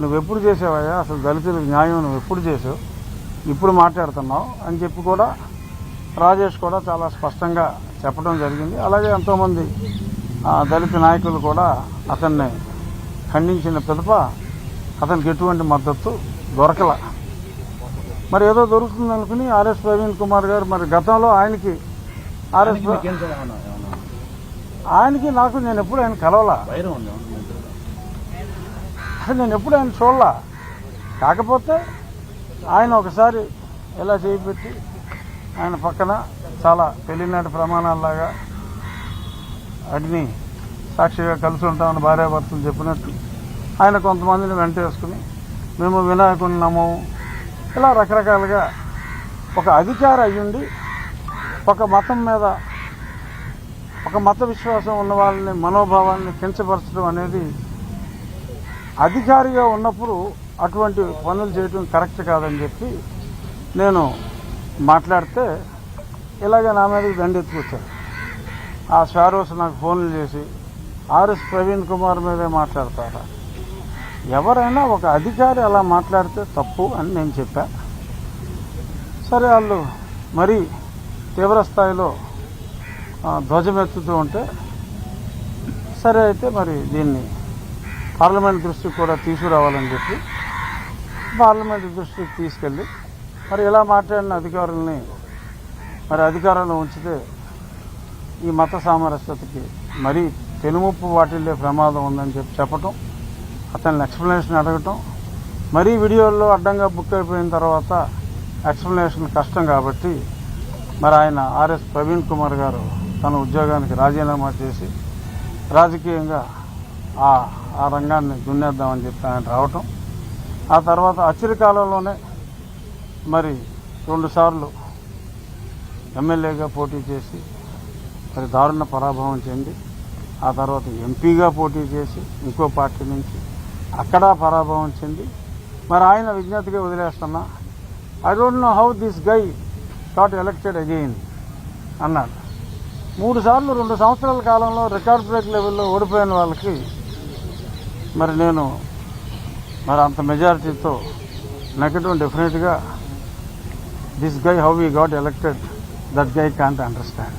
నువ్వు ఎప్పుడు చేసావయ్యా? అసలు దళితులకు న్యాయం నువ్వు ఎప్పుడు చేసావు? ఇప్పుడు మాట్లాడుతున్నావు అని చెప్పి కూడా రాజేష్ కూడా చాలా స్పష్టంగా చెప్పడం జరిగింది. అలాగే ఎంతోమంది ఆ, దళిత నాయకులు కూడా అతన్ని ఖండించిన పిదప అతనికి ఎటువంటి మద్దతు దొరకల. మరి ఏదో దొరుకుతుంది అనుకుని ఆర్ఎస్ ప్రవీణ్ కుమార్ గారు మరి గతంలో ఆయనకి ఆర్ఎస్ ఆయనకి నాకు నేను ఎప్పుడు ఆయన కలవలా. నేను ఎప్పుడు ఆయన చూడలా. కాకపోతే ఆయన ఒకసారి ఇలా చేయిపెట్టి ఆయన పక్కన చాలా పెళ్ళినాటి ప్రమాణాల్లాగా అగ్ని సాక్షిగా కలిసి ఉంటామని భార్యాభర్తలు చెప్పినట్టు ఆయన కొంతమందిని వెంటేసుకుని మేము వినాయకుని నమ్మము ఇలా రకరకాలుగా ఒక అధికారి అయ్యుండి ఒక మతం మీద ఒక మత విశ్వాసం ఉన్న వాళ్ళని మనోభావాన్ని కించపరచడం అనేది అధికారిగా ఉన్నప్పుడు అటువంటి పనులు చేయటం కరెక్ట్ కాదని చెప్పి నేను మాట్లాడితే ఇలాగే నా మీదకి దండెత్తుకొచ్చారు. ఆ సారోస్ నాకు ఫోన్లు చేసి ఆర్ఎస్ ప్రవీణ్ కుమార్ మీదే మాట్లాడతారా? ఎవరైనా ఒక అధికారి అలా మాట్లాడితే తప్పు అని నేను చెప్పా. సరే వాళ్ళు మరీ తీవ్ర స్థాయిలో ధ్వజమెత్తుతూ ఉంటే సరే అయితే మరి దీన్ని పార్లమెంట్ దృష్టికి కూడా తీసుకురావాలని చెప్పి పార్లమెంట్ దృష్టికి తీసుకెళ్ళి మరి ఇలా మాట్లాడిన అధికారుల్ని మరి అధికారంలో ఉంచితే ఈ మత సామరస్యతకి మరీ పెనుముప్పు వాటిల్లే ప్రమాదం ఉందని చెప్పి చెప్పటం అతన్ని ఎక్స్ప్లెనేషన్ అడగటం మరీ వీడియోల్లో అడ్డంగా బుక్ అయిపోయిన తర్వాత ఎక్స్ప్లెనేషన్ కష్టం కాబట్టి మరి ఆయన ఆర్ఎస్ ప్రవీణ్ కుమార్ గారు తన ఉద్యోగానికి రాజీనామా చేసి రాజకీయంగా ఆ ఆ రంగాన్ని దున్నేద్దామని చెప్పి ఆయన రావటం. ఆ తర్వాత అచిరి కాలంలోనే మరి రెండుసార్లు ఎమ్మెల్యేగా పోటీ చేసి మరి దారుణ పరాభవం చెంది ఆ తర్వాత ఎంపీగా పోటీ చేసి ఇంకో పార్టీ నుంచి అక్కడ పరాభవం చెంది మరి ఆయన విజ్ఞతగా వదిలేస్తున్నా. I don't know how this guy got elected again అన్నాడు. మూడు సార్లు రెండు సంవత్సరాల కాలంలో రికార్డ్ బ్రేక్ లెవెల్లో ఓడిపోయిన వాళ్ళకి మరి నేను మరి అంత మెజారిటీతో నెగటివ్ డెఫినెట్గా this guy how we got elected that guy can't understand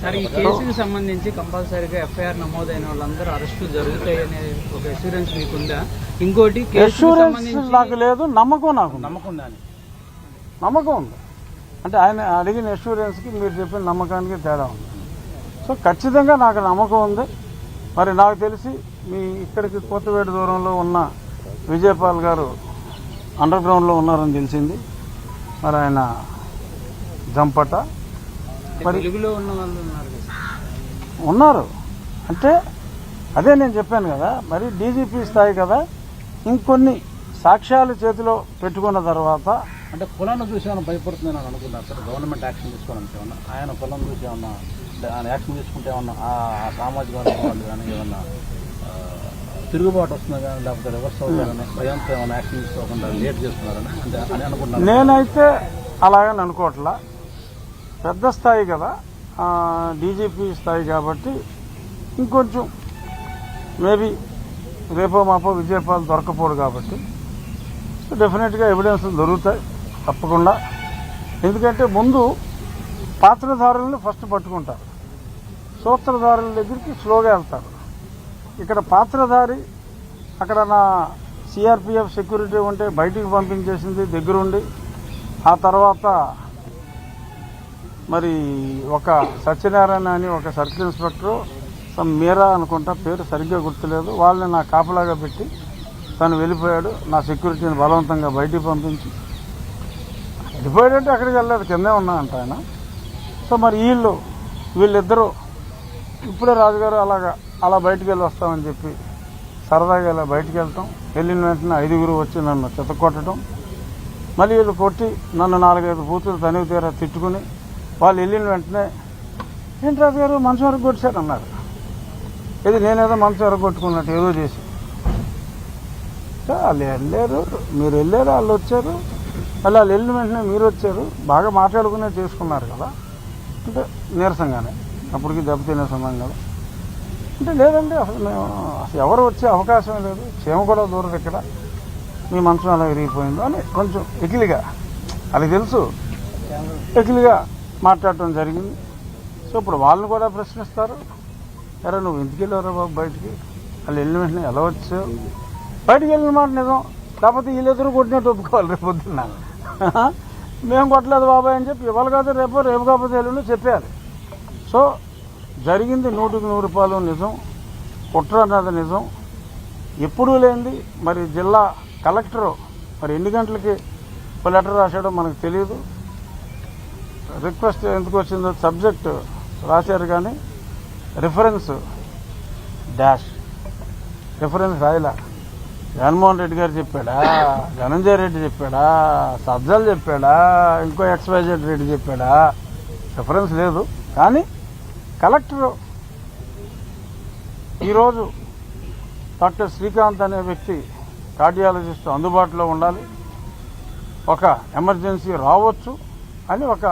sir ఈ కేసుకి సంబంధించి కంపల్సరీగా ఎఫ్ఐఆర్ నమోదైన వాళ్ళందరూ అరెస్టులు జరుగుతాయనే ఒక అష్యూరెన్స్ మీకుందా? ఇంకోటి అష్యూరెన్స్ సంబంధించి నాకు లేదు నమ్మకం నాకు ఉంది. నమ్మకం ఉందా అని? నమ్మకం ఉంది. అంటే ఆయన అడిగిన అష్యూరెన్స్కి మీరు చెప్పిన నమ్మకానికి తేడా ఉంది. సో ఖచ్చితంగా నాకు నమ్మకం ఉంది. మరి నాకు తెలిసి మీ ఇక్కడికి కొత్తవేడు దూరంలో ఉన్న విజయపాల్ గారు అండర్ గ్రౌండ్లో ఉన్నారని తెలిసింది. మరి ఆయన జంపట. మరి ఉన్నారు అంటే అదే నేను చెప్పాను కదా మరి డీజీపీ స్థాయి కదా ఇంకొన్ని సాక్ష్యాలు చేతిలో పెట్టుకున్న తర్వాత అంటే కులాన్ని చూసి ఏమైనా భయపడుతుందని అని అనుకున్నారు సార్? గవర్నమెంట్ యాక్షన్ తీసుకోవడానికి ఆయన కులం చూసి ఏమన్నా యాక్షన్ తీసుకుంటే ఏమన్నా ఆ సామాజిక వర్గం వాళ్ళు కానీ ఏమన్నా తిరుగుబాటు వస్తుందా కానీ లేకపోతే రివర్స్ అవుతారని భయంతో ఏమైనా యాక్షన్ తీసుకోకుండా లేట్ చేస్తున్నారని అంటే అని అనుకుంటున్నాను నేనైతే అలాగని అనుకోవట్లా. పెద్ద స్థాయి కదా డీజీపీ స్థాయి కాబట్టి ఇంకొంచెం మేబీ రేపో మాపో విజయపాలు దొరకపోడు కాబట్టి డెఫినెట్గా ఎవిడెన్స్ దొరుకుతాయి తప్పకుండా. ఎందుకంటే ముందు పాత్రధారులను ఫస్ట్ పట్టుకుంటారు. సూత్రధారుల దగ్గరికి స్లోగా వెళ్తారు. ఇక్కడ పాత్రధారి అక్కడ నా సిఆర్పిఎఫ్ సెక్యూరిటీ ఉంటే బయటికి పంపించేసింది దగ్గరుండి. ఆ తర్వాత మరి ఒక సత్యనారాయణ అని ఒక సర్కిల్ ఇన్స్పెక్టరు సమ్ మీరా అనుకుంటా పేరు సరిగ్గా గుర్తులేదు. వాళ్ళని నా కాపలాగా పెట్టి తను వెళ్ళిపోయాడు. నా సెక్యూరిటీని బలవంతంగా బయటికి పంపించి. వెళ్ళిపోయాడంటే అక్కడికి వెళ్ళలేదు కిందే ఉన్నా అంట ఆయన. సో మరి వీళ్ళు వీళ్ళిద్దరూ ఇప్పుడే రాజుగారు అలాగా అలా బయటికి వెళ్ళి వస్తామని చెప్పి సరదాగా ఇలా బయటికి వెళ్తాం. వెళ్ళిన వెంటనే ఐదుగురు వచ్చి నన్ను చెత్తకొట్టడం మళ్ళీ వీళ్ళు కొట్టి నన్ను నాలుగైదు బూతులు తనివి తీరా తిట్టుకుని వాళ్ళు వెళ్ళిన వెంటనే ఏంటి రాజుగారు మనసు వరకు కొట్టేశారన్నారు అన్నారు. ఇది నేనేదో మనసు వరకు కొట్టుకున్నట్టు ఏదో చేసి. వాళ్ళు వెళ్ళారు మీరు వెళ్ళారు వాళ్ళు వచ్చారు. మళ్ళీ వాళ్ళు వెళ్ళిన వెంటనే మీరు వచ్చారు. బాగా మాట్లాడుకునే చేసుకున్నారు కదా. అంటే నీరసంగానే. అప్పటికి దెబ్బతినే సమయం కదా. అంటే లేదండి అసలు మేము అసలు ఎవరు వచ్చే అవకాశం లేదు. క్షేమ కూడా దూరం ఇక్కడ. మీ మంచం అలా విరిగిపోయిందో అని కొంచెం ఎకిలిగా అది తెలుసు. ఎకిలిగా మాట్లాడటం జరిగింది. సో ఇప్పుడు వాళ్ళని కూడా ప్రశ్నిస్తారు. ఎరా నువ్వు ఎందుకు వెళ్ళారా బాబు బయటికి? వాళ్ళు వెళ్ళిన వెంటనే ఎలా వచ్చావు? బయటికి వెళ్ళిన మాట నిజం. కాకపోతే వీళ్ళిద్దరూ కొట్టినట్టు ఒప్పుకోవాలి రేపు పొద్దున్న. మేము కొట్టలేదు బాబాయ్ అని చెప్పి ఇవాళ కాదు రేపు రేపు కాకపోతే ఎల్లుండి చెప్పేయాలి. సో జరిగింది నూటికి నూరు రూపాయలు నిజం కుట్ర అన్నది నిజం. ఎప్పుడూ లేనిది మరి జిల్లా కలెక్టరు మరి ఎన్ని గంటలకి లెటర్ రాశాడో మనకు తెలియదు రిక్వెస్ట్ ఎందుకు వచ్చిందో సబ్జెక్ట్ రాశారు కానీ రిఫరెన్స్ డాష్. రిఫరెన్స్ రాయలా. జగన్మోహన్ రెడ్డి గారు చెప్పాడా ధనంజయ రెడ్డి చెప్పాడా సజ్జలు చెప్పాడా ఇంకో ఎక్స్వైజెడ్ రెడ్డి చెప్పాడా. రిఫరెన్స్ లేదు. కానీ కలెక్టర్ ఈరోజు డాక్టర్ శ్రీకాంత్ అనే వ్యక్తి కార్డియాలజిస్ట్ అందుబాటులో ఉండాలి. ఒక ఎమర్జెన్సీ రావచ్చు అని ఒక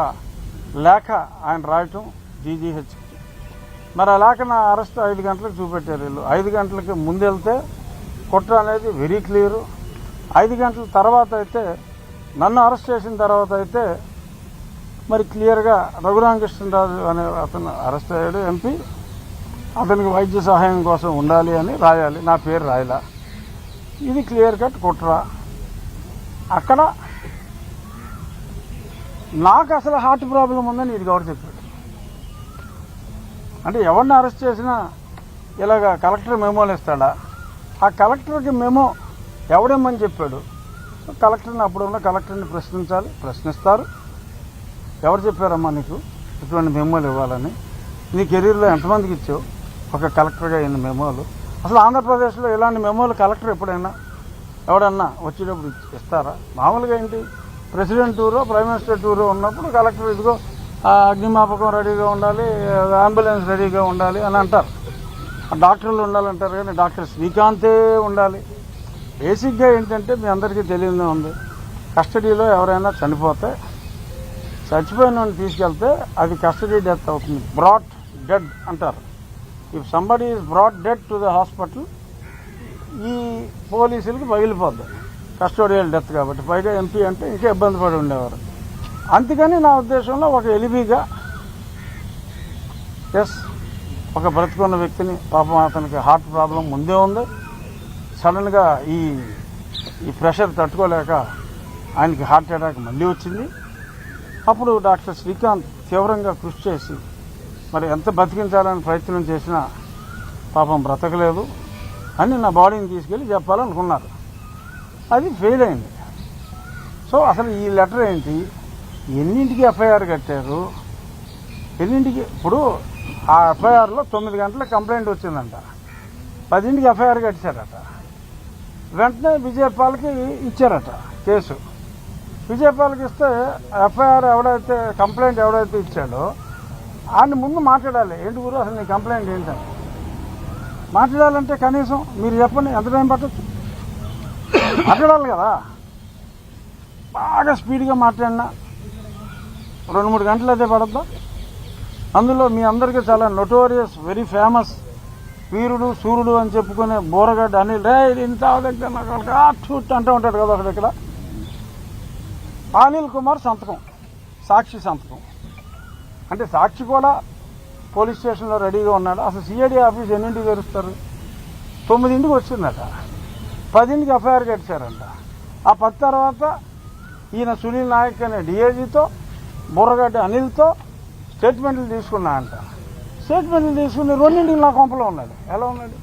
లేఖ ఆయన రాయటం జీజీహెచ్. మరి ఆ లేఖ నా అరెస్ట్ ఐదు గంటలకు చూపెట్టారు వీళ్ళు. ఐదు గంటలకి ముందెళ్తే కుట్ర అనేది వెరీ క్లియర్. ఐదు గంటల తర్వాత అయితే నన్ను అరెస్ట్ చేసిన తర్వాత అయితే మరి క్లియర్గా రఘురామకృష్ణరాజు అనే అతను అరెస్ట్ అయ్యాడు ఎంపీ. అతనికి వైద్య సహాయం కోసం ఉండాలి అని రాయాలి. నా పేరు రాయలా. ఇది క్లియర్ కట్ కుట్ర. అక్కడ నాకు అసలు హార్ట్ ప్రాబ్లం ఉందని ఇది గౌరవ చెప్పాడు. అంటే ఎవరిని అరెస్ట్ చేసినా ఇలాగ కలెక్టర్ మెమోలు ఇస్తాడా? ఆ కలెక్టర్కి మెమో ఎవడేమని చెప్పాడు? కలెక్టర్ని అప్పుడున్న కలెక్టర్ని ప్రశ్నించాలి ప్రశ్నిస్తారు. ఎవరు చెప్పారమ్మా నీకు? ఇటువంటి మెమోలు ఇవ్వాలని. నీ కెరీర్లో ఎంతమందికి ఇచ్చావు? ఒక కలెక్టర్గా అయిన మెమోలు. అసలు ఆంధ్రప్రదేశ్లో ఇలాంటి మెమోలు కలెక్టర్ ఎప్పుడైనా ఎవడన్నా వచ్చేటప్పుడు ఇస్తారా? మామూలుగా ఏంటి? ప్రెసిడెంట్ టూరో ప్రైమ్ మినిస్టర్ టూరో ఉన్నప్పుడు కలెక్టర్ ఇదిగో అగ్నిమాపకం రెడీగా ఉండాలి అంబులెన్స్ రెడీగా ఉండాలి అని అంటారు. డాక్టర్లు ఉండాలంటారు కానీ డాక్టర్ శ్రీకాంతే ఉండాలి. బేసిక్గా ఏంటంటే మీ అందరికీ తెలియదే ఉంది. కస్టడీలో ఎవరైనా చనిపోతే చచ్చిపోయిన వాడిని తీసుకెళ్తే అది కస్టడీ డెత్ అవుతుంది. బ్రాట్ డెడ్ అంటారు. If somebody is brought dead to the hospital ఈ పోలీసులకి పగిలిపోద్ది. కస్టోడియల్ డెత్ కాబట్టి. పైగా ఎంపీ అంటే ఇంకా ఇబ్బంది పడి ఉండేవారు. అందుకని నా ఉద్దేశంలో ఒక ఎలిబీగా ఎస్ ఒక బ్రతుకున్న వ్యక్తిని పాపం అతనికి హార్ట్ ప్రాబ్లం ముందే ఉంది. సడన్గా ఈ ఈ ప్రెషర్ తట్టుకోలేక ఆయనకి హార్ట్ అటాక్ మళ్ళీ వచ్చింది. అప్పుడు డాక్టర్ శ్రీకాంత్ తీవ్రంగా కృషి చేసి మరి ఎంత బతికించాలని ప్రయత్నం చేసినా పాపం బ్రతకలేదు అని నా బాడీని తీసుకెళ్ళి చెప్పాలనుకున్నారు. అది ఫెయిల్ అయింది. సో అసలు ఈ లెటర్ ఏంటి? ఎన్నింటికి ఎఫ్ఐఆర్ కట్టారు? ఎన్నింటికి? ఇప్పుడు ఆ ఎఫ్ఐఆర్లో తొమ్మిది గంటల కంప్లైంట్ వచ్చిందంట. పదింటికి ఎఫ్ఐఆర్ కట్టారట. వెంటనే విజయపాల్కి ఇచ్చారట కేసు. విజయపాల్కి ఇస్తే ఎఫ్ఐఆర్ ఎవడైతే కంప్లైంట్ ఎవడైతే ఇచ్చాడో ఆయన ముందు మాట్లాడాలి. ఏంటి గురు అసలు నీ కంప్లైంట్ ఏంటని మాట్లాడాలంటే కనీసం మీరు చెప్పండి ఎంత టైం పట్టచ్చు? మాట్లాడాలి కదా. బాగా స్పీడ్గా మాట్లాడినా. రెండు మూడు గంటలు అయితే పడద్దా? అందులో మీ అందరికీ చాలా నొటోరియస్ వెరీ ఫేమస్ వీరుడు సూర్యుడు అని చెప్పుకునే బోరగడ్డ అని రే ఇది ఇంత దగ్గర నాకు అంటూ ఉంటాడు కదా అక్కడ ఇక్కడ. అనిల్ కుమార్ సంతకం సాక్షి సంతకం. అంటే సాక్షి కూడా పోలీస్ స్టేషన్లో రెడీగా ఉన్నాడు. అసలు సిఐడి ఆఫీస్ ఎన్నింటికి తెరుస్తారు? తొమ్మిదింటికి వచ్చిందట. పదింటికి ఎఫ్ఐఆర్ కట్టారంట. ఆ పది తర్వాత ఈయన సునీల్ నాయక్ అనే డిఐజీతో బుర్రగడ్డ అనిల్తో స్టేట్మెంట్లు తీసుకున్నా అంట స్టేట్మెంట్లు తీసుకుని రెండింటికి నా కొంపలో ఉన్నాడు. ఎలా ఉన్నాడు?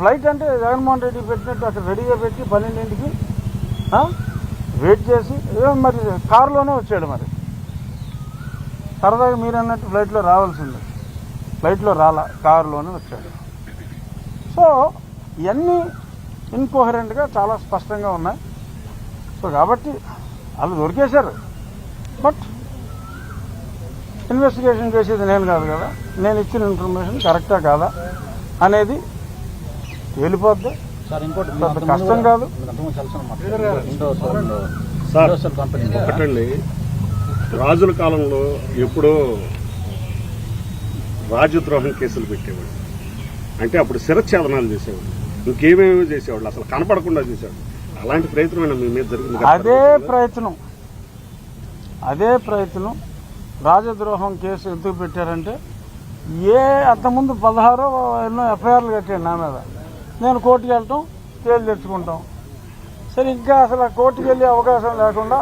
ఫ్లైట్ అంటే జగన్మోహన్ రెడ్డి పెట్టినట్టు అక్కడ రెడీగా పెట్టి పన్నెండింటికి వెయిట్ చేసి ఏం మరి కారులోనే వచ్చాడు మరి. సరదాగా మీరు అన్నట్టు ఫ్లైట్లో రావాల్సింది. ఫ్లైట్లో రాలా కారులోనే వచ్చాడు. సో ఇవన్నీ ఇన్కోహరెంట్గా చాలా స్పష్టంగా ఉన్నాయి. సో కాబట్టి వాళ్ళు దొరికేశారు. బట్ ఇన్వెస్టిగేషన్ చేసేది నేను కాదు కదా. నేను ఇచ్చిన ఇన్ఫర్మేషన్ కరెక్టా కాదా అనేది తేలిపోద్ది. సార్ ఇంకోటి కష్టం కాదు. సార్ ఒకటండి రాజుల కాలంలో ఎప్పుడో రాజద్రోహం కేసులు పెట్టేవాడు అంటే అప్పుడు శిరఛేదనాలు చేసేవాడు ఇంకేమేమి చేసేవాళ్ళు అసలు కనపడకుండా చేసేవాళ్ళు. అలాంటి ప్రయత్నం మీ మీద జరిగింది? అదే ప్రయత్నం. అదే ప్రయత్నం. రాజద్రోహం కేసు ఎందుకు పెట్టారంటే ఏ అంతకుముందు పదహారో ఎన్నో ఎఫ్ఐఆర్లు కట్టాను నా మీద. నేను కోర్టుకు వెళ్ళటం కేసు తెచ్చుకుంటాం. సరే ఇంకా అసలు ఆ కోర్టుకు వెళ్ళే అవకాశం లేకుండా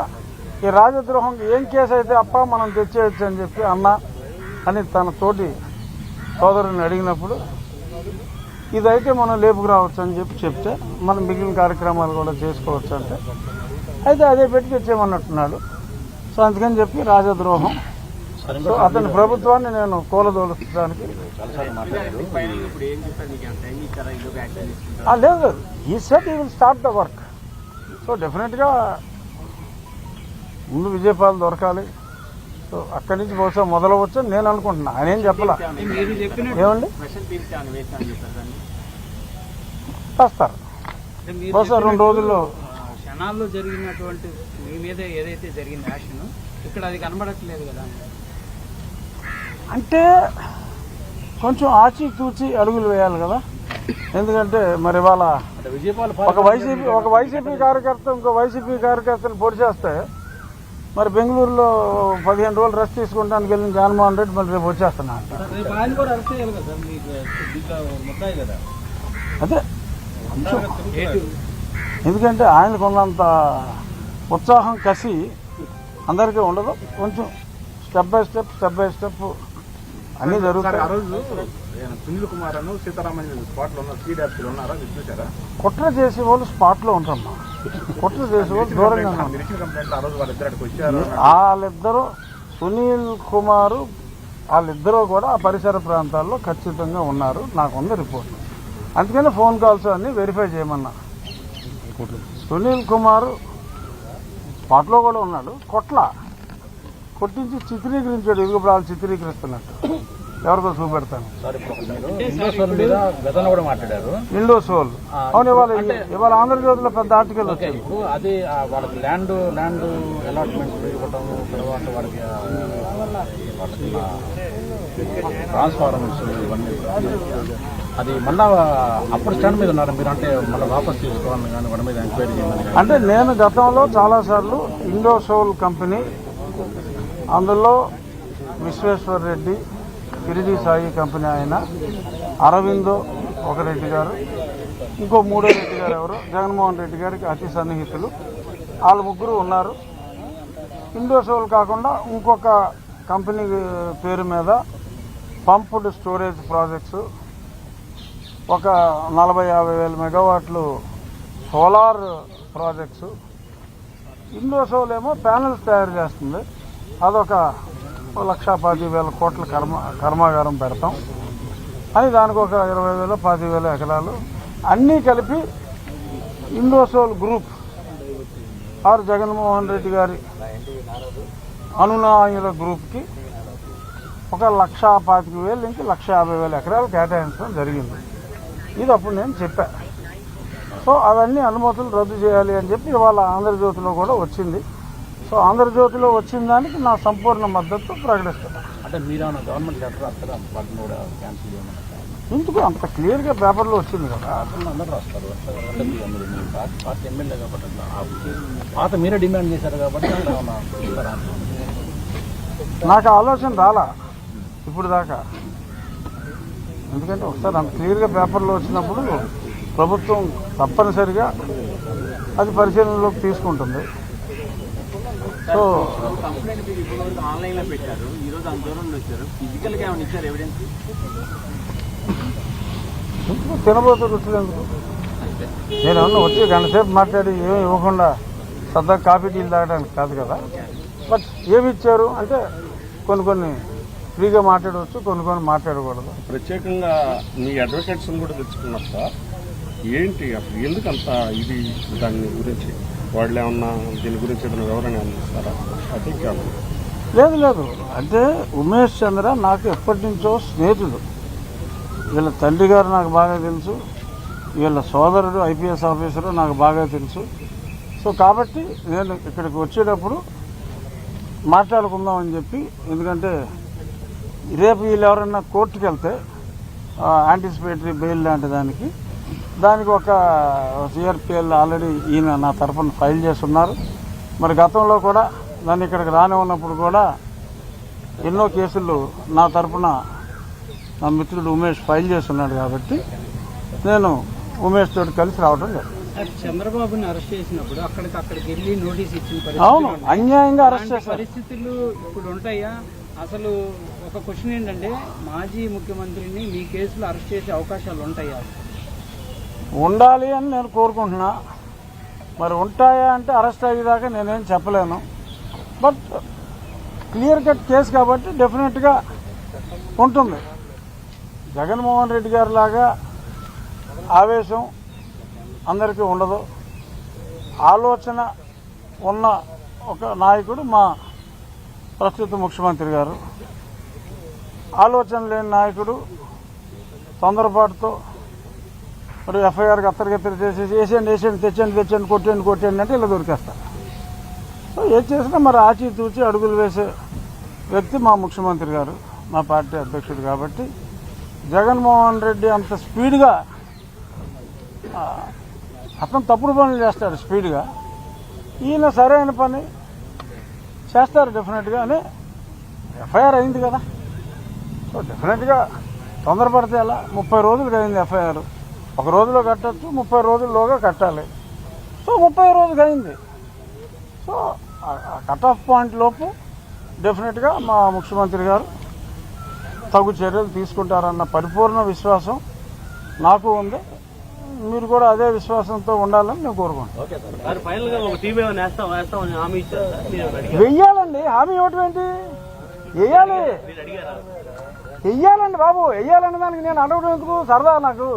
ఈ రాజద్రోహం ఏం కేసు అయితే అప్ప మనం తెచ్చేయచ్చు అని చెప్పి అన్న అని తన తోటి సోదరుని అడిగినప్పుడు ఇదైతే మనం లేపుకురావచ్చు అని చెప్పి చెప్తే మనం మిగిలిన కార్యక్రమాలు కూడా చేసుకోవచ్చు అంటే అయితే అదే పెట్టి తెచ్చేయమన్నట్టున్నాడు సో అందుకని చెప్పి రాజద్రోహం సో అతని ప్రభుత్వాన్ని నేను కూలదోలుస్తానికి లేదు ఈ set he will start the work so డెఫినెట్గా ముందు విజయపాలు దొరకాలి. సో అక్కడి నుంచి బహుశా మొదలవచ్చు నేను అనుకుంటున్నా. ఆయన ఏం చెప్పలా? ఏమండి? వస్తారు బహుశా రెండు రోజుల్లో. క్షణాల్లో జరిగినటువంటి మీ మీద ఏదైతే జరిగింది యాక్షన్ ఇక్కడ అది కనబడట్లేదు కదా. అంటే కొంచెం ఆచి తూచి అడుగులు వేయాలి కదా. ఎందుకంటే మరి విజయపాల్ ఒక వైసీపీ ఒక వైసీపీ కార్యకర్త ఇంకో వైసీపీ కార్యకర్తలు పొడి చేస్తే మరి బెంగళూరులో పదిహేను రోజులు రెస్ట్ తీసుకుంటానికి వెళ్ళిన జగన్మోహన్ రెడ్డి మళ్ళీ రేపు వచ్చేస్తున్నా అదే. ఎందుకంటే ఆయనకు ఉన్నంత ఉత్సాహం కసి అందరికీ ఉండదు. కొంచెం step by step step by step అన్నీ సార్ ఆ జరుగుతాయి రోజు సునీల్ కుమార్ అను సీతారామన్ స్పాట్లో ఉన్న సీ డాప్స్ ఉన్నారా? మీరు చూసారా కుట్ర చేసే వాళ్ళు స్పాట్లో ఉంటారమ్మా. కుట్ర చేసే వాళ్ళు దూరంగా ఉన్నారు వాళ్ళిద్దరూ సునీల్ కుమారు వాళ్ళిద్దరూ కూడా ఆ పరిసర ప్రాంతాల్లో ఖచ్చితంగా ఉన్నారు. నాకు ఉంది రిపోర్ట్. అందుకని ఫోన్ కాల్స్ అన్ని వెరిఫై చేయమన్నా. సునీల్ కుమారు స్పాట్లో కూడా ఉన్నాడు. కొట్ల. కొట్టించి చిత్రీకరించాడు. ఇదిగో ఇప్పుడు వాళ్ళు చిత్రీకరిస్తున్నట్టు. ఎవరికో చూపెడతాను? ఇండో సోల్ అవును ఇవాళ ఇవాళ ఆంధ్రజ్యోతిలో పెద్ద ఆర్టికల్ వచ్చింది. అది వాళ్ళకి ల్యాండ్ తర్వాత వాళ్ళకి ట్రాన్స్ఫార్మర్స్ ఇవన్నీ అది మళ్ళా అప్పుడు స్టాండ్ మీద ఉన్నారు. మీరు అంటే మళ్ళీ వాపస్ తీసుకోవాలని కానీ వాడి మీద ఎంక్వైరీ చేయమని కానీ. అంటే నేను గతంలో చాలాసార్లు ఇండో సోల్ కంపెనీ అందులో విశ్వేశ్వర్ రెడ్డి గిరిజీ సాయి కంపెనీ ఆయన అరవిందో ఒక రెడ్డి గారు ఇంకో మూడో రెడ్డి గారు ఎవరు? జగన్మోహన్ రెడ్డి గారికి అతి సన్నిహితులు. వాళ్ళు ముగ్గురు ఉన్నారు. ఇండోసోల్ కాకుండా ఇంకొక కంపెనీ పేరు మీద పంప్డ్ స్టోరేజ్ ప్రాజెక్ట్స్ ఒక నలభై యాభై వేల మెగావాట్లు సోలార్ ప్రాజెక్ట్స్. ఇండోసోల్ ఏమో ప్యానల్స్ తయారు చేస్తుంది. అదొక లక్ష పది వేల కోట్ల కర్మ కర్మాగారం పెడతాం. అని దానికి ఒక ఇరవై వేల పాతి వేల ఎకరాలు. అన్నీ కలిపి ఇండోసోల్ గ్రూప్ ఆర్ జగన్మోహన్ రెడ్డి గారి అనునాయుల గ్రూప్కి ఒక లక్ష పాతిక వేలు నుంచి లక్ష యాభై వేల ఎకరాలు కేటాయించడం జరిగింది. ఇది అప్పుడు నేను చెప్పా. సో అవన్నీ అనుమతులు రద్దు చేయాలి అని చెప్పి ఇవాళ ఆంధ్రజ్యోతిలో కూడా వచ్చింది. సో ఆంధ్రజ్యోతిలో వచ్చిన దానికి నా సంపూర్ణ మద్దతు ప్రకటిస్తాను అంటే మీరు గవర్నమెంట్ లెటర్ రాస్తారా? వాటిని కూడా క్యాన్సిల్ చేయమని ఎందుకు? అంత క్లియర్గా పేపర్లో వచ్చింది కదా. అందరూ రాస్తారు. అంటే మీరు మీరు మీ పార్టీ ఎమ్మెల్యే కాబట్టి పాత మీరే డిమాండ్ చేశారు కాబట్టి? నాకు ఆలోచన రాలా. ఇప్పుడు దాకా. ఎందుకంటే ఒకసారి అంత క్లియర్గా పేపర్లో వచ్చినప్పుడు ప్రభుత్వం తప్పనిసరిగా అది పరిశీలనలోకి తీసుకుంటుంది. సో కంప్లైంట్ మీరు ఇప్పుడు వరకు ఆన్లైన్లో పెట్టారు. ఈ రోజు అంత దూరం నుండి వచ్చారు. ఫిజికల్గా ఏమైనా ఇచ్చారు ఎవిడెన్స్ నేను ఏమన్నా వచ్చి గంట సేపు మాట్లాడి ఏమి ఇవ్వకుండా సరదా కాఫీ టీలు తాగడానికి కాదు కదా. బట్ ఏమి ఇచ్చారు? అంటే కొన్ని కొన్ని ఫ్రీగా మాట్లాడవచ్చు కొన్ని కొన్ని మాట్లాడకూడదు. ప్రత్యేకంగా మీ అడ్వకేట్స్ కూడా తెచ్చుకున్నారు సార్. ఏంటి అసలు? ఎందుకు అంత ఇది దాని గురించి? వాళ్ళు ఏమన్నా దీని గురించి ఏదైనా వివరణ అందిస్తారా లేదు. లేదు అంటే ఉమేష్ చంద్ర నాకు ఎప్పటి నుంచో స్నేహితుడు. వీళ్ళ తండ్రి గారు నాకు బాగా తెలుసు. వీళ్ళ సోదరుడు ఐపీఎస్ ఆఫీసరు నాకు బాగా తెలుసు. సో కాబట్టి నేను ఇక్కడికి వచ్చేటప్పుడు మాట్లాడుకుందాం అని చెప్పి ఎందుకంటే రేపు వీళ్ళు ఎవరన్నా కోర్టుకు వెళ్తే యాంటిసిపేటరీ బెయిల్ లాంటి దానికి దానికి ఒక సిఆర్పిఎల్ ఆల్రెడీ ఈయన నా తరఫున ఫైల్ చేస్తున్నారు. మరి గతంలో కూడా దాన్ని ఇక్కడికి రాని ఉన్నప్పుడు కూడా ఎన్నో కేసులు నా తరఫున నా మిత్రుడు ఉమేష్ ఫైల్ చేస్తున్నాడు కాబట్టి నేను ఉమేష్ తోటి కలిసి రావడం లేదు చంద్రబాబుని అరెస్ట్ చేసినప్పుడు అక్కడికి అక్కడికి వెళ్ళి నోటీస్ ఇచ్చిన అవును. అన్యాయంగా అరెస్ట్ చేశారు. పరిస్థితులు ఇప్పుడు ఉంటాయా? అసలు ఒక క్వశ్చన్ ఏంటంటే మాజీ ముఖ్యమంత్రిని మీ కేసులో అరెస్ట్ చేసే అవకాశాలు ఉంటాయా? ఉండాలి అని నేను కోరుకుంటున్నా. మరి ఉంటాయా అంటే అరెస్ట్ అయ్యేదాకా నేనేం చెప్పలేను. బట్ క్లియర్ కట్ కేసు కాబట్టి డెఫినెట్గా ఉంటుంది. జగన్మోహన్ రెడ్డి గారి లాగా ఆవేశం అందరికీ ఉండదు. ఆలోచన ఉన్న ఒక నాయకుడు మా ప్రస్తుత ముఖ్యమంత్రి గారు. ఆలోచన లేని నాయకుడు తొందరపాటుతో మరి ఎఫ్ఐఆర్కి అత్తరిగత్తరి చేసేసి వేసేయండి వేసేయండి తెచ్చండి తెచ్చండి కొట్టండి కొట్టండి అంటే ఇలా దొరికేస్తారు సో ఏం చేసినా మరి ఆచి తూచి అడుగులు వేసే వ్యక్తి మా ముఖ్యమంత్రి గారు మా పార్టీ అధ్యక్షుడు కాబట్టి జగన్మోహన్ రెడ్డి అంత స్పీడ్గా అతను తప్పుడు పనులు చేస్తాడు స్పీడ్గా. ఈయన సరైన పని చేస్తారు డెఫినెట్గా అని ఎఫ్ఐఆర్ అయింది కదా. సో డెఫినెట్గా తొందరపడితే ఎలా? ముప్పై రోజులకు అయింది ఎఫ్ఐఆర్. ఒక రోజులో కట్టచ్చు ముప్పై రోజుల్లోగా కట్టాలి. సో ముప్పై రోజులకు అయింది సో కట్ ఆఫ్ పాయింట్ లోపు డెఫినెట్గా మా ముఖ్యమంత్రి గారు తగు చర్యలు తీసుకుంటారన్న పరిపూర్ణ విశ్వాసం నాకు ఉంది. మీరు కూడా అదే విశ్వాసంతో ఉండాలని నేను అడిగారు? వెయ్యాలండి. హామీ ఇవ్వటం ఏంటి? వెయ్యాలి. వెయ్యాలండి బాబు. వెయ్యాలండి దానికి నేను అడగడం ఎందుకు? సరదా నాకు.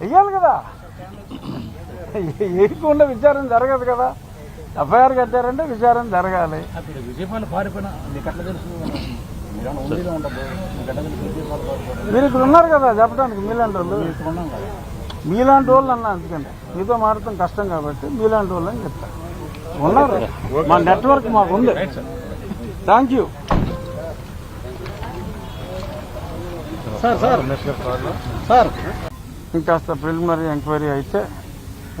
వెయ్యాలి కదా. వేయకుండా విచారణ జరగదు కదా. ఎఫ్ఐఆర్ కట్టారంటే విచారణ జరగాలి. మీరు ఇక్కడ ఉన్నారు కదా చెప్పడానికి మీలాంటి వాళ్ళు. మీలాంటి వాళ్ళు అన్న అందుకని. మీతో మాట్లాడటం కష్టం కాబట్టి మీలాంటి వాళ్ళు అని చెప్తా. ఉన్నారు. మా నెట్వర్క్ మాకు ఉంది. Thank you sir sir. Sir. ఇంకాస్త ప్రిలిమినరీ ఎంక్వైరీ అయితే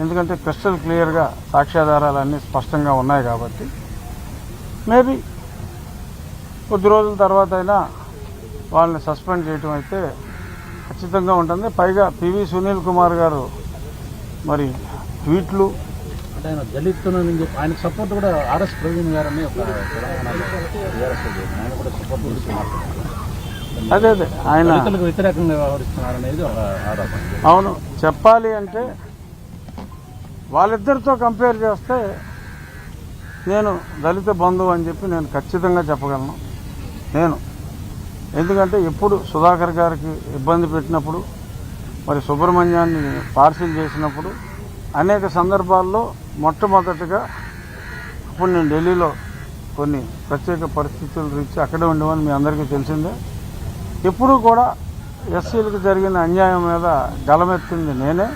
ఎందుకంటే క్రిస్టల్ క్లియర్గా సాక్ష్యాధారాలు అన్నీ స్పష్టంగా ఉన్నాయి కాబట్టి మేబీ కొద్ది రోజుల తర్వాత అయినా వాళ్ళని సస్పెండ్ చేయటం అయితే ఖచ్చితంగా ఉంటుంది. పైగా పివి సునీల్ కుమార్ గారు మరి ట్వీట్లు అంటే ఆయన దళిత్ ఆయన సపోర్ట్ కూడా ఆర్ఎస్ ప్రవీణ్ గారని ఒక ఆయన కూడా సపోర్ట్ అదే అదే ఆయన వ్యతిరేకంగా వ్యవహరిస్తున్నారు అనేది అవును చెప్పాలి అంటే వాళ్ళిద్దరితో కంపేర్ చేస్తే నేను దళిత బంధువు అని చెప్పి నేను ఖచ్చితంగా చెప్పగలను. నేను. ఎందుకంటే ఎప్పుడు సుధాకర్ గారికి ఇబ్బంది పెట్టినప్పుడు మరి సుబ్రహ్మణ్యాన్ని పార్సిల్ చేసినప్పుడు అనేక సందర్భాల్లో మొట్టమొదటిగా అప్పుడు నేను ఢిల్లీలో కొన్ని ప్రత్యేక పరిస్థితులు రీచి అక్కడే ఉండేవని మీ అందరికీ తెలిసిందే. ఎప్పుడూ కూడా ఎస్సీలకు జరిగిన అన్యాయం మీద గలమెత్తింది నేనే.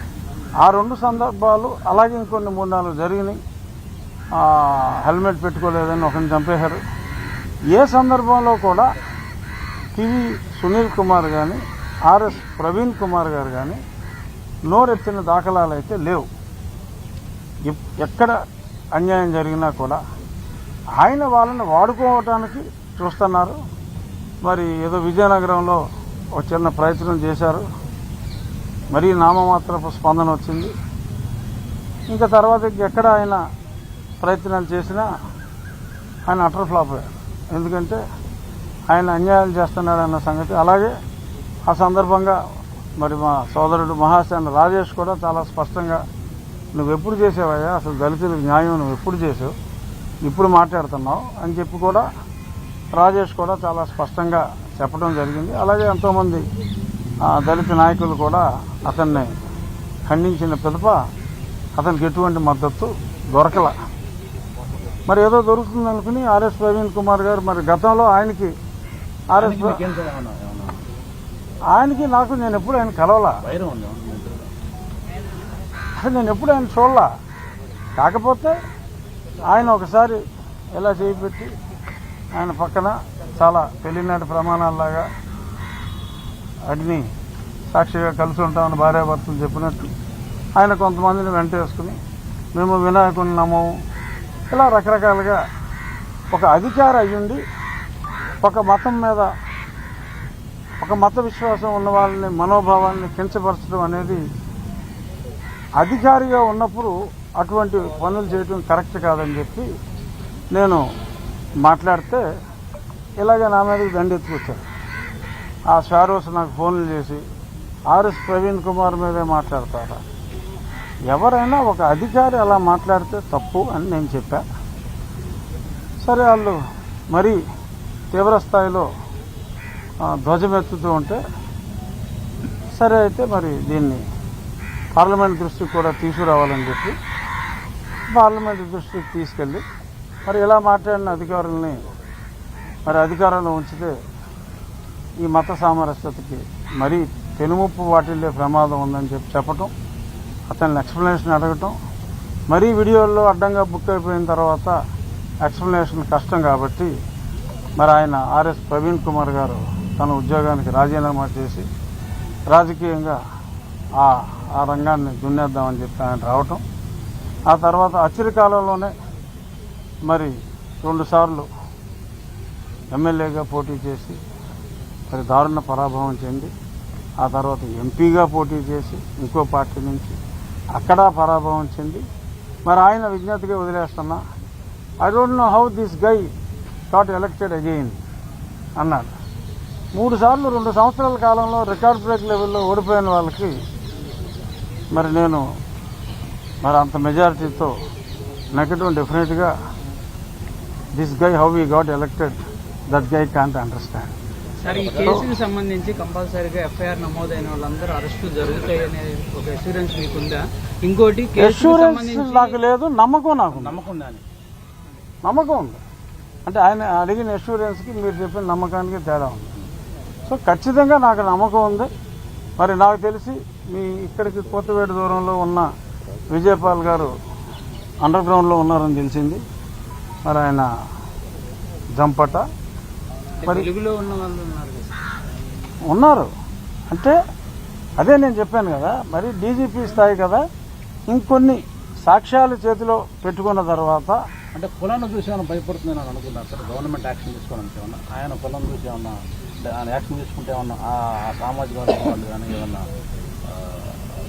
ఆ రెండు సందర్భాలు అలాగే ఇంకొన్ని మూడు నాలుగు జరిగినాయి. హెల్మెట్ పెట్టుకోలేదని ఒకరిని చంపేశారు. ఏ సందర్భంలో కూడా టీవీ సునీల్ కుమార్ కానీ ఆర్ఎస్ ప్రవీణ్ కుమార్ గారు కానీ నోరెత్తిన దాఖలాలు అయితే లేవు. ఎప్- ఎక్కడ అన్యాయం జరిగినా కూడా ఆయన వాళ్ళని వాడుకోవటానికి చూస్తున్నారు. మరి ఏదో విజయనగరంలో ఒక చిన్న ప్రయత్నం చేశారు. మరీ నామమాత్రపు స్పందన వచ్చింది. ఇంకా తర్వాత ఎక్కడ ఆయన ప్రయత్నాలు చేసినా ఆయన అటర్ ఫ్లాప్. ఎందుకంటే ఆయన అన్యాయాలు చేస్తున్నాడన్న సంగతి. అలాగే ఆ సందర్భంగా మరి మా సోదరుడు మహాసేన రాజేష్ కూడా చాలా స్పష్టంగా నువ్వు ఎప్పుడు చేసావయ్యా? అసలు దళితులకు న్యాయం నువ్వు ఎప్పుడు చేసావు? ఇప్పుడు మాట్లాడుతున్నావు? అని చెప్పి కూడా రాజేష్ కూడా చాలా స్పష్టంగా చెప్పడం జరిగింది. అలాగే ఎంతోమంది ఆ, దళిత నాయకులు కూడా అతన్ని ఖండించిన పిదప అతనికి ఎటువంటి మద్దతు దొరకల. మరి ఏదో దొరుకుతుంది అనుకుని ఆర్ఎస్ ప్రవీణ్ కుమార్ గారు మరి గతంలో ఆయనకి ఆర్ఎస్ ఆయనకి నాకు నేను ఎప్పుడు ఆయన కలవలా? అసలు నేను ఎప్పుడు ఆయన చూడలా. కాకపోతే ఆయన ఒకసారి ఎలా చేయి పెట్టి ఆయన పక్కన చాలా పెళ్ళినాటి ప్రమాణాల్లాగా అగ్ని సాక్షిగా కలిసి ఉంటామని భార్యాభర్తలు చెప్పినట్టు ఆయన కొంతమందిని వెంటేసుకుని మేము వినాయకుని నమ్మము ఇలా రకరకాలుగా ఒక అధికారి అయ్యుండి ఒక మతం మీద ఒక మత విశ్వాసం ఉన్న వాళ్ళని మనోభావాన్ని కించపరచడం అనేది అధికారిగా ఉన్నప్పుడు అటువంటి పనులు చేయడం కరెక్ట్ కాదని చెప్పి నేను మాట్లాడితే ఇలాగే నా మీదకి దండెత్తుకొచ్చారు. ఆ షారోస్ నాకు ఫోన్లు చేసి ఆర్ఎస్ ప్రవీణ్ కుమార్ మీదే మాట్లాడతారా? ఎవరైనా ఒక అధికారి అలా మాట్లాడితే తప్పు అని నేను చెప్పా. సరే వాళ్ళు మరీ తీవ్ర స్థాయిలో ధ్వజమెత్తుతూ ఉంటే సరే అయితే మరి దీన్ని పార్లమెంట్ దృష్టికి కూడా తీసుకురావాలని చెప్పి పార్లమెంట్ దృష్టికి తీసుకెళ్ళి మరి ఇలా మాట్లాడిన అధికారుల్ని? మరి అధికారంలో ఉంచితే ఈ మత సామరస్యతకి మరీ పెనుముప్పు వాటిల్లే ప్రమాదం ఉందని చెప్పి చెప్పటం అతన్ని ఎక్స్ప్లెనేషన్ అడగటం మరీ వీడియోల్లో అడ్డంగా బుక్ అయిపోయిన తర్వాత ఎక్స్ప్లెనేషన్ కష్టం కాబట్టి మరి ఆయన ఆర్ఎస్ ప్రవీణ్ కుమార్ గారు తన ఉద్యోగానికి రాజీనామా చేసి రాజకీయంగా ఆ ఆ రంగాన్ని దున్నేద్దామని చెప్పి ఆయన రావటం ఆ తర్వాత అచిరి కాలంలోనే మరి రెండుసార్లు ఎమ్మెల్యేగా పోటీ చేసి మరి దారుణ పరాభవం చెంది ఆ తర్వాత ఎంపీగా పోటీ చేసి ఇంకో పార్టీ నుంచి అక్కడ పరాభవం చెంది మరి ఆయన విజ్ఞతగా వదిలేస్తున్నా I don't know how this guy got elected again అన్నాడు. మూడు సార్లు రెండు సంవత్సరాల కాలంలో రికార్డ్ బ్రేక్ లెవెల్లో ఓడిపోయిన వాళ్ళకి మరి నేను మరి అంత మెజారిటీతో నెగటివ్ డెఫినెట్గా this guy how we got elected that guy can't understand sir ఈ కేసుకి సంబంధించి కంపల్సరీగా ఎఫ్ఐఆర్ నమోదైన వాళ్ళందరూ అరెస్టులు జరుగుతాయనే ఒక అష్యూరెన్స్ మీకుందా? ఇంకోటి అష్యూరెన్స్ నాకు లేదు నమ్మకం నాకు. నమ్మకం ఉందా అని నమ్మకం ఉంది. అంటే ఆయన అడిగిన అష్యూరెన్స్కి మీరు చెప్పిన నమ్మకానికి తేడా ఉంది. సో ఖచ్చితంగా నాకు నమ్మకం ఉంది. మరి నాకు తెలిసి మీ ఇక్కడికి కొత్తవేడు దూరంలో ఉన్న విజయపాల్ గారు అండర్ గ్రౌండ్లో ఉన్నారని తెలిసింది. మరి ఆయన జంపట. మరి ఉన్నారు అంటే అదే నేను చెప్పాను కదా మరి డీజీపీ స్థాయి కదా ఇంకొన్ని సాక్ష్యాలు చేతిలో పెట్టుకున్న తర్వాత అంటే కులాన్ని చూసి ఏమైనా భయపడుతుందని అని అనుకున్నారు సార్ గవర్నమెంట్ యాక్షన్ తీసుకోవడానికి ఏమన్నా? ఆయన కులం చూసి ఏమన్నా యాక్షన్ తీసుకుంటే ఏమన్నా ఆ సామాజిక వర్గం వాళ్ళు కానీ ఏమన్నా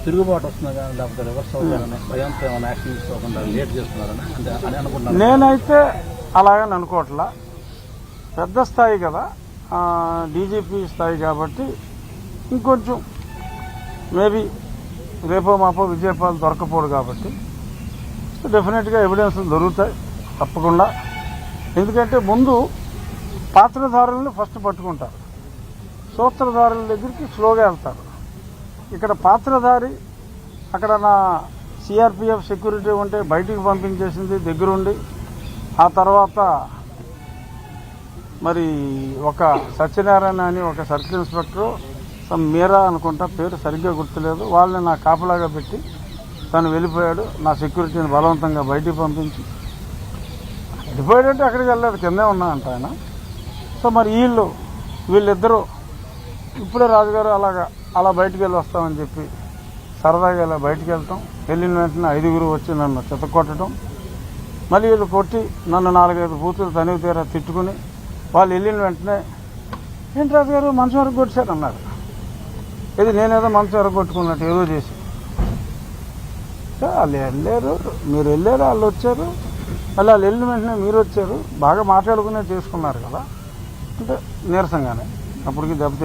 తిరుగుబాటు వస్తుందా కానీ లేకపోతే రివర్స్ అవుతారని భయంతో ఏమైనా యాక్షన్ తీసుకోకుండా లేట్ చేస్తున్నారని అంటే అని నేనైతే అలాగని అనుకోవట్లా. పెద్ద స్థాయి కదా డీజీపీ స్థాయి కాబట్టి ఇంకొంచెం మేబీ రేపో మాపో విజయపాలు దొరకపోడు కాబట్టి డెఫినెట్గా ఎవిడెన్స్లు దొరుకుతాయి తప్పకుండా. ఎందుకంటే ముందు పాత్రధారులను ఫస్ట్ పట్టుకుంటారు. సూత్రధారుల దగ్గరికి స్లోగా వెళ్తారు. ఇక్కడ పాత్రధారి అక్కడ నా సిఆర్పిఎఫ్ సెక్యూరిటీ ఉంటే బయటికి పంపించేసింది దగ్గరుండి. ఆ తర్వాత మరి ఒక సత్యనారాయణ అని ఒక సర్కిల్ ఇన్స్పెక్టర్ సమ్ మీరా అనుకుంటా పేరు సరిగ్గా గుర్తులేదు. వాళ్ళని నా కాపలాగా పెట్టి తను వెళ్ళిపోయాడు. నా సెక్యూరిటీని బలవంతంగా బయటికి పంపించి. వెళ్ళిపోయాడంటే అక్కడికి వెళ్ళలేదు కిందే ఉన్నా అంట ఆయన. సో మరి వీళ్ళు వీళ్ళిద్దరూ ఇప్పుడే రాజుగారు అలాగా అలా బయటికి వెళ్ళి వస్తామని చెప్పి సరదాగా ఇలా బయటికి వెళ్తాం. వెళ్ళిన వెంటనే ఐదుగురు వచ్చి నన్ను చెత్తకొట్టడం మళ్ళీ వీళ్ళు కొట్టి నన్ను నాలుగైదు బూతులు తనివి తీరా తిట్టుకుని వాళ్ళు వెళ్ళిన వెంటనే ఏంటి రాజుగారు మనసు వరకు కొట్టేశారు అన్నారు. ఇది నేనేదో మనసు వరకు కొట్టుకున్నట్టు ఏదో చేసి. వాళ్ళు వెళ్ళారు మీరు వెళ్ళారు వాళ్ళు వచ్చారు. మళ్ళీ వాళ్ళు వెళ్ళిన వెంటనే మీరు వచ్చారు. బాగా మాట్లాడుకునే చేసుకున్నారు కదా. అంటే నీరసంగానే అప్పటికి దెబ్బతిన